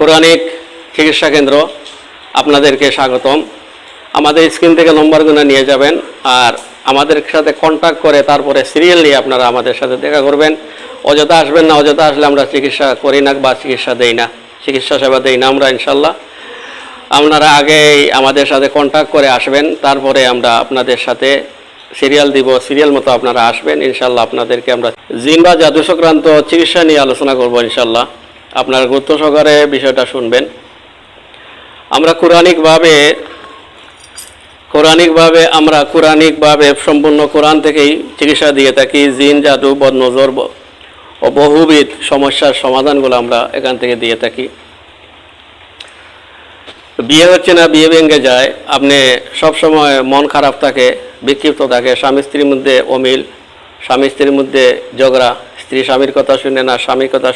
Quranic চিকিৎসা কেন্দ্র আপনাদেরকে স্বাগতম। আমাদের স্ক্রিন থেকে নম্বরগুলো নিয়ে যাবেন আর আমাদের সাথে কন্ট্যাক্ট করে তারপরে সিরিয়াল নিয়ে আপনারা আমাদের সাথে দেখা করবেন। অযথা আসবেন না, অযথা আসলে আমরা চিকিৎসা করি না বা চিকিৎসা দেই না। চিকিৎসা সেবা দেই না আমরা ইনশাল্লাহ আপনারা আগেই আমাদের সাথে কন্ট্যাক্ট করে আসবেন, তারপরে আমরা আপনাদের সাথে সিরিয়াল দিব সিরিয়াল মতো আপনারা আসবেন। ইনশাল্লাহ আপনাদেরকে আমরা জিন বা জাদু সংক্রান্ত চিকিৎসা নিয়ে আলোচনা করব ইনশাল্লাহ আপনারা গুরুত্ব সহকারে বিষয়টা শুনবেন। আমরা কোরআনিকভাবে কোরআনিকভাবে, আমরা কোরআনিকভাবে সম্পূর্ণ কোরআন থেকেই চিকিৎসা দিয়ে থাকি। জিন, জাদু, বদনজর ও বহুবিধ সমস্যার সমাধানগুলো আমরা এখান থেকে দিয়ে থাকি। বিয়ে হচ্ছে না, বিয়ে ভেঙে যায়। আপনি সবসময় মন খারাপ থাকে, বিক্ষিপ্ত থাকে। স্বামী স্ত্রীর মধ্যে অমিল, স্বামী স্ত্রীর মধ্যে ঝগড়া, স্ত্রী স্বামীর কথা শুনে না, স্বামীর কথা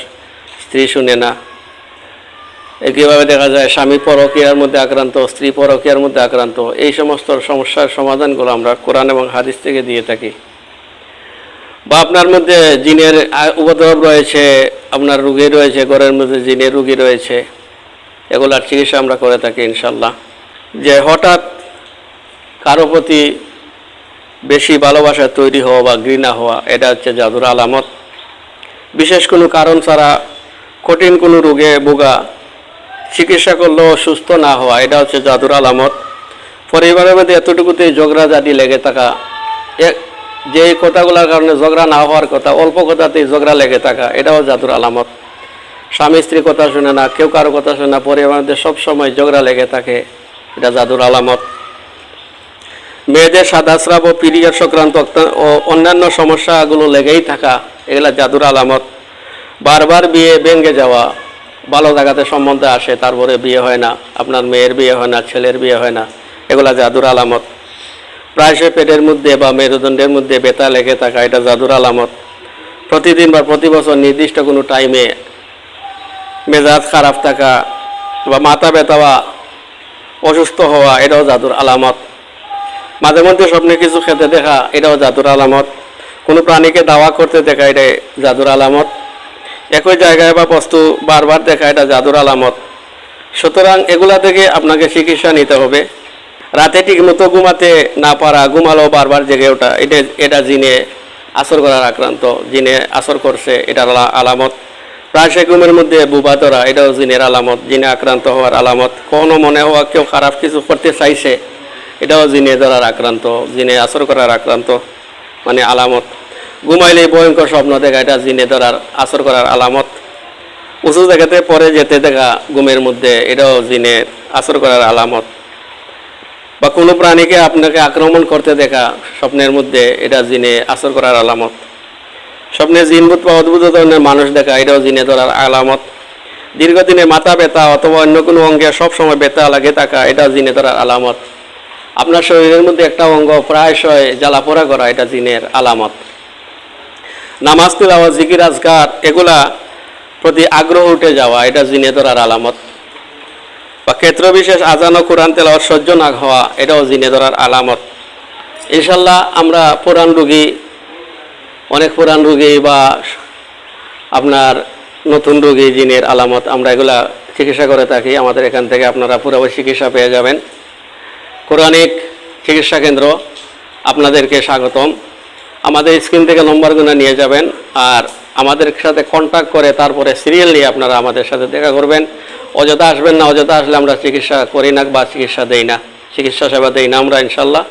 স্ত্রী শুনে না। একইভাবে দেখা যায় স্বামী পরকীয়ার মধ্যে আক্রান্ত, স্ত্রী পরকীয়ার মধ্যে আক্রান্ত। এই সমস্ত সমস্যার সমাধানগুলো আমরা কোরআন এবং হাদিস থেকে দিয়ে থাকি। বা আপনার মধ্যে জিনের উপদ্রব রয়েছে, আপনার রুগী রয়েছে, ঘরের মধ্যে জিনের রুগী রয়েছে, এগুলার চিকিৎসা আমরা করে থাকি ইনশাল্লাহ যে হঠাৎ কারও প্রতি বেশি ভালোবাসা তৈরি হওয়া বা ঘৃণা হওয়া, এটা হচ্ছে জাদুর আলামত। বিশেষ কোনো কারণ ছাড়া কঠিন কোনো রোগে ভোগা, চিকিৎসা করলেও সুস্থ না হওয়া, এটা হচ্ছে জাদুর আলামত। পরিবারের মধ্যে এতটুকুতেই ঝগড়া জাতি লেগে থাকা, এ- যে কথাগুলোর কারণে ঝগড়া না হওয়ার কথা, অল্প কথাতেই ঝগড়া লেগে থাকা, এটাও জাদুর আলামত। স্বামী স্ত্রী কথা শুনে না, কেউ কারও কথা শুনে না, পরিবারের মধ্যে সবসময় ঝগড়া লেগে থাকে, এটা জাদুর আলামত। মেয়েদের সাদাস্রাব ও পিরিয়ড সংক্রান্ত ও অন্যান্য সমস্যাগুলো লেগেই থাকা, এগুলা জাদুর আলামত। বারবার বিয়ে ভেঙে যাওয়া ভালো জায়গাতে সম্বন্ধে আসে, তারপরে বিয়ে হয় না। আপনার মেয়ের বিয়ে হয় না, ছেলের বিয়ে হয় না। এগুলা জাদুর আলামত। প্রায়শই পেটের মধ্যে বা মেরুদণ্ডের মধ্যে ব্যথা লেগে থাকা, এটা জাদুর আলামত। প্রতিদিন বা প্রতি বছর নির্দিষ্ট কোনো টাইমে মেজাজ খারাপ থাকা বা মাথা ব্যথা বা অসুস্থ হওয়া, এটাও জাদুর আলামত। মাঝে মধ্যে স্বপ্নে কিছু খেতে দেখা, এটাও জাদুর আলামত। কোনো প্রাণীকে দাওয়া করতে দেখা এটা জাদুর আলামত। একই জায়গায় বা বস্তু বারবার দেখা, এটা জাদুর আলামত। সুতরাং এগুলা থেকে আপনাকে চিকিৎসা নিতে হবে। রাতে ঠিক মতো ঘুমাতে না পারা ঘুমালো বারবার জেগে ওঠা, এটা এটা জিনে আসর করার আক্রান্ত, জিনে আসর করছে আলা- আলামত। প্রায়শই ঘুমের মধ্যে বুবা ধরা, এটাও জিনের আলামত, জিনে আক্রান্ত হওয়ার আলামত। কখনো মনে হওয়া, কেউ খারাপ কিছু করতে চাইছে, এটাও জিনে ধরার আক্রান্ত, জিনে আসর করার আক্রান্ত মানে আলামত। ঘুমাইলে ভয়ঙ্কর স্বপ্ন দেখা, এটা জিনে ধরার, আসর করার আলামত। উঁচু জায়গাতে পরে যেতে দেখা ঘুমের মধ্যে, এটাও জিনে আসর করার আলামত। বা কোনো প্রাণীকে আপনাকে আক্রমণ করতে দেখা স্বপ্নের মধ্যে, এটা জিনে আসর করার আলামত। স্বপ্নে জিনভূত বা অদ্ভুত ধরনের মানুষ দেখা, এটাও জিনে ধরার আলামত। দীর্ঘদিনে মাথা ব্যথা অথবা অন্য কোনো অঙ্গে সবসময় ব্যথা লাগে থাকা, এটা জিনে ধরার আলামত। আপনার শরীরের মধ্যে একটা অঙ্গ প্রায়শই জ্বালাপোড়া করা, এটা জিনের আলামত। নামাজ তিলাওয়াত, জিকির, আজকার, এগুলা প্রতি আগ্রহ উঠে যাওয়া, এটা জিনে ধরার আলামত। বা ক্ষেত্র বিশেষ আজান ও কোরআন তেলাওয়াত সহ্য না হওয়া, এটাও জিনে ধরার আলামত। ইনশাল্লাহ আমরা পুরাণ রুগী, অনেক পুরাণ রুগী বা আপনার নতুন রুগী জিনের আলামত, আমরা এগুলা চিকিৎসা করে থাকি। আমাদের এখান থেকে আপনারা পুরোপুরি চিকিৎসা পেয়ে যাবেন। কোরআনিক চিকিৎসা কেন্দ্র, আপনাদেরকে স্বাগতম। আমাদের স্ক্রিন থেকে নম্বরগুলো নিয়ে যাবেন আর আমাদের সাথে কন্ট্যাক্ট করে তারপরে সিরিয়াল নিয়ে আপনারা আমাদের সাথে দেখা করবেন। অযথা আসবেন না, অযথা আসলে আমরা চিকিৎসা করি না বা চিকিৎসা দেই না। চিকিৎসা সেবা দেই না আমরা ইনশাল্লাহ।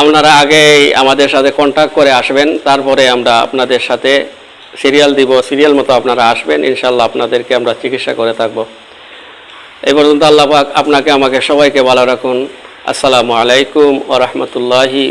আপনারা আগেই আমাদের সাথে কন্ট্যাক্ট করে আসবেন, তারপরে আমরা আপনাদের সাথে সিরিয়াল দিব সিরিয়াল মতো আপনারা আসবেন, ইনশাল্লাহ আপনাদেরকে আমরা চিকিৎসা করে থাকব। এই পর্যন্ত আল্লাহ আপনাকে, আমাকে সবাইকে ভালো রাখুন। আসসালামু আলাইকুম ও রহমতুল্লাহি